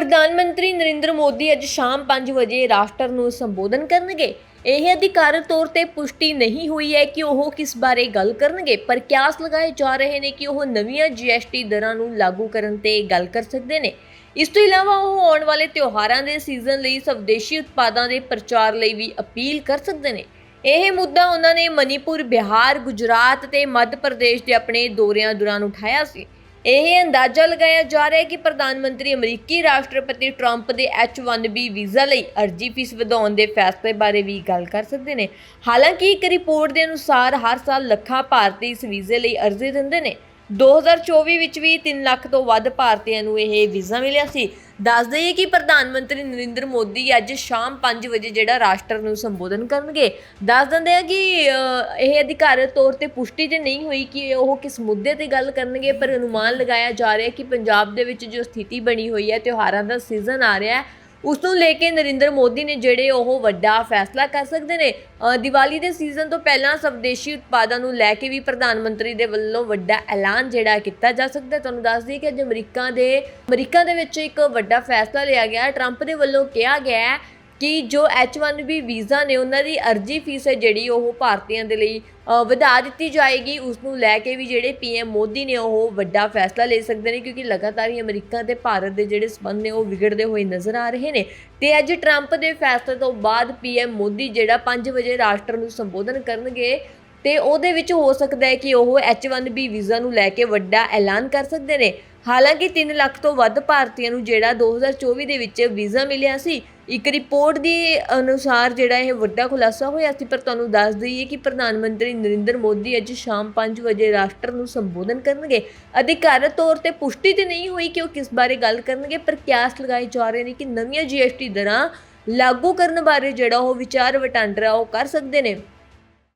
ਪ੍ਰਧਾਨ ਮੰਤਰੀ ਨਰਿੰਦਰ ਮੋਦੀ ਅੱਜ ਸ਼ਾਮ 5 ਵਜੇ ਰਾਸ਼ਟਰ ਨੂੰ ਸੰਬੋਧਨ ਕਰਨਗੇ। ਇਹ ਅਧਿਕਾਰਤ ਤੌਰ ਤੇ ਪੁਸ਼ਟੀ ਨਹੀਂ ਹੋਈ ਹੈ ਕਿ ਉਹ ਕਿਸ ਬਾਰੇ ਗੱਲ ਕਰਨਗੇ, ਪਰ ਕਿਆਸ ਲਗਾਏ ਜਾ ਰਹੇ ਨੇ ਕਿ ਉਹ ਨਵੀਆਂ ਜੀਐਸਟੀ ਦਰਾਂ ਨੂੰ ਲਾਗੂ ਕਰਨ ਤੇ ਗੱਲ ਕਰ ਸਕਦੇ ਨੇ। ਇਸ ਤੋਂ ਇਲਾਵਾ ਉਹ ਆਉਣ ਵਾਲੇ ਤਿਉਹਾਰਾਂ ਦੇ ਸੀਜ਼ਨ ਲਈ ਸਵਦੇਸ਼ੀ ਉਤਪਾਦਾਂ ਦੇ ਪ੍ਰਚਾਰ ਲਈ ਵੀ ਅਪੀਲ ਕਰ ਸਕਦੇ ਨੇ। ਇਹ ਮੁੱਦਾ ਉਹਨਾਂ ਨੇ ਮਨੀਪੁਰ, ਬਿਹਾਰ, ਗੁਜਰਾਤ ਤੇ ਮੱਧ ਪ੍ਰਦੇਸ਼ ਦੇ ਆਪਣੇ ਦੌਰਿਆਂ ਦੌਰਾਨ ਉਠਾਇਆ ਸੀ। ਇਹ ਅੰਦਾਜ਼ਾ ਲਗਾਇਆ ਜਾ ਰਿਹਾ ਹੈ ਕਿ ਪ੍ਰਧਾਨ ਮੰਤਰੀ ਅਮਰੀਕੀ ਰਾਸ਼ਟਰਪਤੀ ਟਰੰਪ ਦੇ H1B ਵੀਜ਼ਾ ਲਈ ਅਰਜ਼ੀ ਫੀਸ ਵਧਾਉਣ ਦੇ ਫੈਸਲੇ ਬਾਰੇ ਵੀ ਗੱਲ ਕਰ ਸਕਦੇ ਨੇ। ਹਾਲਾਂਕਿ ਇੱਕ ਰਿਪੋਰਟ ਦੇ ਅਨੁਸਾਰ ਹਰ ਸਾਲ ਲੱਖਾਂ ਭਾਰਤੀ ਇਸ ਵੀਜ਼ੇ ਲਈ ਅਰਜ਼ੀ ਦਿੰਦੇ ਨੇ। 2024 ਵਿੱਚ ਵੀ 3 ਲੱਖ ਤੋਂ ਵੱਧ ਭਾਰਤੀਆਂ ਨੂੰ ਇਹ ਵੀਜ਼ਾ ਮਿਲਿਆ ਸੀ। ਦੱਸ ਦਈਏ ਕਿ ਪ੍ਰਧਾਨ ਮੰਤਰੀ ਨਰਿੰਦਰ ਮੋਦੀ ਅੱਜ ਸ਼ਾਮ 5 ਵਜੇ ਜਿਹੜਾ ਰਾਸ਼ਟਰ ਨੂੰ ਸੰਬੋਧਨ ਕਰਨਗੇ। ਦੱਸ ਦਿੰਦੇ ਆ ਕਿ ਇਹ ਅਧਿਕਾਰਤ ਤੌਰ ਤੇ ਪੁਸ਼ਟੀ ਤੇ ਨਹੀਂ ਹੋਈ ਕਿ ਉਹ ਕਿਸ ਮੁੱਦੇ ਤੇ ਗੱਲ ਕਰਨਗੇ, ਪਰ ਅਨੁਮਾਨ ਲਗਾਇਆ ਜਾ ਰਿਹਾ ਕਿ ਪੰਜਾਬ ਦੇ ਵਿੱਚ ਜੋ ਸਥਿਤੀ ਬਣੀ ਹੋਈ ਹੈ, ਤਿਉਹਾਰਾਂ ਦਾ ਸੀਜ਼ਨ ਆ ਰਿਹਾ ਹੈ ਉਸ ਨੂੰ ਲੈ ਕੇ ਨਰਿੰਦਰ ਮੋਦੀ ਨੇ ਜਿਹੜੇ ਉਹ ਵੱਡਾ ਫੈਸਲਾ ਕਰ ਸਕਦੇ ਨੇ ਦੀਵਾਲੀ ਦੇ ਸੀਜ਼ਨ ਤੋਂ ਪਹਿਲਾਂ ਸਵਦੇਸ਼ੀ ਉਤਪਾਦਾਂ ਨੂੰ ਲੈ ਕੇ ਵੀ ਪ੍ਰਧਾਨ ਮੰਤਰੀ ਦੇ ਵੱਲੋਂ ਵੱਡਾ ਐਲਾਨ ਜਿਹੜਾ ਕੀਤਾ ਜਾ ਸਕਦਾ ਤੁਹਾਨੂੰ ਦੱਸ ਦਈਏ ਕਿ ਅੱਜ ਅਮਰੀਕਾ ਦੇ ਅਮਰੀਕਾ ਦੇ ਵਿੱਚ ਇੱਕ ਵੱਡਾ ਫੈਸਲਾ ਲਿਆ ਗਿਆ ਟਰੰਪ ਦੇ ਵੱਲੋਂ ਕਿਹਾ ਗਿਆ ਹੈ ਕਿ ਜੋ H1B ਵੀਜ਼ਾ ਨੇ, ਉਹਨਾਂ ਦੀ ਅਰਜ਼ੀ ਫੀਸ ਹੈ ਜਿਹੜੀ ਉਹ ਭਾਰਤੀਆਂ ਦੇ ਲਈ ਵਧਾ ਦਿੱਤੀ ਜਾਏਗੀ। ਉਸ ਨੂੰ ਲੈ ਕੇ ਵੀ ਜਿਹੜੇ ਪੀਐਮ ਮੋਦੀ ਨੇ ਉਹ ਵੱਡਾ ਫੈਸਲਾ ਲੈ ਸਕਦੇ ਨੇ, ਕਿਉਂਕਿ ਲਗਾਤਾਰ ਹੀ ਅਮਰੀਕਾ ਤੇ ਭਾਰਤ ਦੇ ਜਿਹੜੇ ਸਬੰਧ ਨੇ, ਉਹ ਵਿਗੜਦੇ ਹੋਏ ਨਜ਼ਰ ਆ ਰਹੇ ਨੇ। ਤੇ ਅੱਜ ਟਰੰਪ ਦੇ ਫੈਸਲੇ ਤੋਂ ਬਾਅਦ ਪੀਐਮ ਮੋਦੀ ਜਿਹੜਾ 5 ਵਜੇ ਰਾਸ਼ਟਰ ਨੂੰ ਸੰਬੋਧਨ ਕਰਨਗੇ, ਤੇ ਉਹਦੇ ਵਿੱਚ ਹੋ ਸਕਦਾ ਹੈ ਕਿ ਉਹ H1B ਵੀਜ਼ਾ ਨੂੰ ਲੈ ਕੇ ਵੱਡਾ ਐਲਾਨ ਕਰ ਸਕਦੇ ਨੇ। ਹਾਲਾਂਕਿ 3 ਲੱਖ ਤੋਂ ਵੱਧ ਭਾਰਤੀਆਂ ਨੂੰ ਜਿਹੜਾ 2024 ਦੇ ਵਿੱਚ ਵੀਜ਼ਾ ਮਿਲਿਆ ਸੀ ਇੱਕ ਰਿਪੋਰਟ ਦੇ ਅਨੁਸਾਰ ਜਿਹੜਾ ਇਹ ਵੱਡਾ ਖੁਲਾਸਾ ਹੋਇਆ ਸੀ, ਪਰ ਤੁਹਾਨੂੰ ਦੱਸ ਦਈਏ ਕਿ ਪ੍ਰਧਾਨ ਮੰਤਰੀ ਨਰਿੰਦਰ ਮੋਦੀ ਅੱਜ ਸ਼ਾਮ 5 ਵਜੇ ਰਾਸ਼ਟਰ ਨੂੰ ਸੰਬੋਧਨ ਕਰਨਗੇ। ਅਧਿਕਾਰਤ ਤੌਰ ਤੇ ਪੁਸ਼ਟੀ ਤੇ ਨਹੀਂ ਹੋਈ ਕਿ ਉਹ ਕਿਸ ਬਾਰੇ ਗੱਲ ਕਰਨਗੇ, ਪਰ ਕਿਆਸ ਲਗਾਏ ਜਾ ਰਹੇ ਨੇ ਕਿ ਨਵੀਆਂ ਜੀਐਸਟੀ ਦਰਾਂ ਲਾਗੂ ਕਰਨ ਬਾਰੇ ਜਿਹੜਾ ਉਹ ਵਿਚਾਰ ਵਟਾਂਦਰਾ ਉਹ ਕਰ ਸਕਦੇ ਨੇ।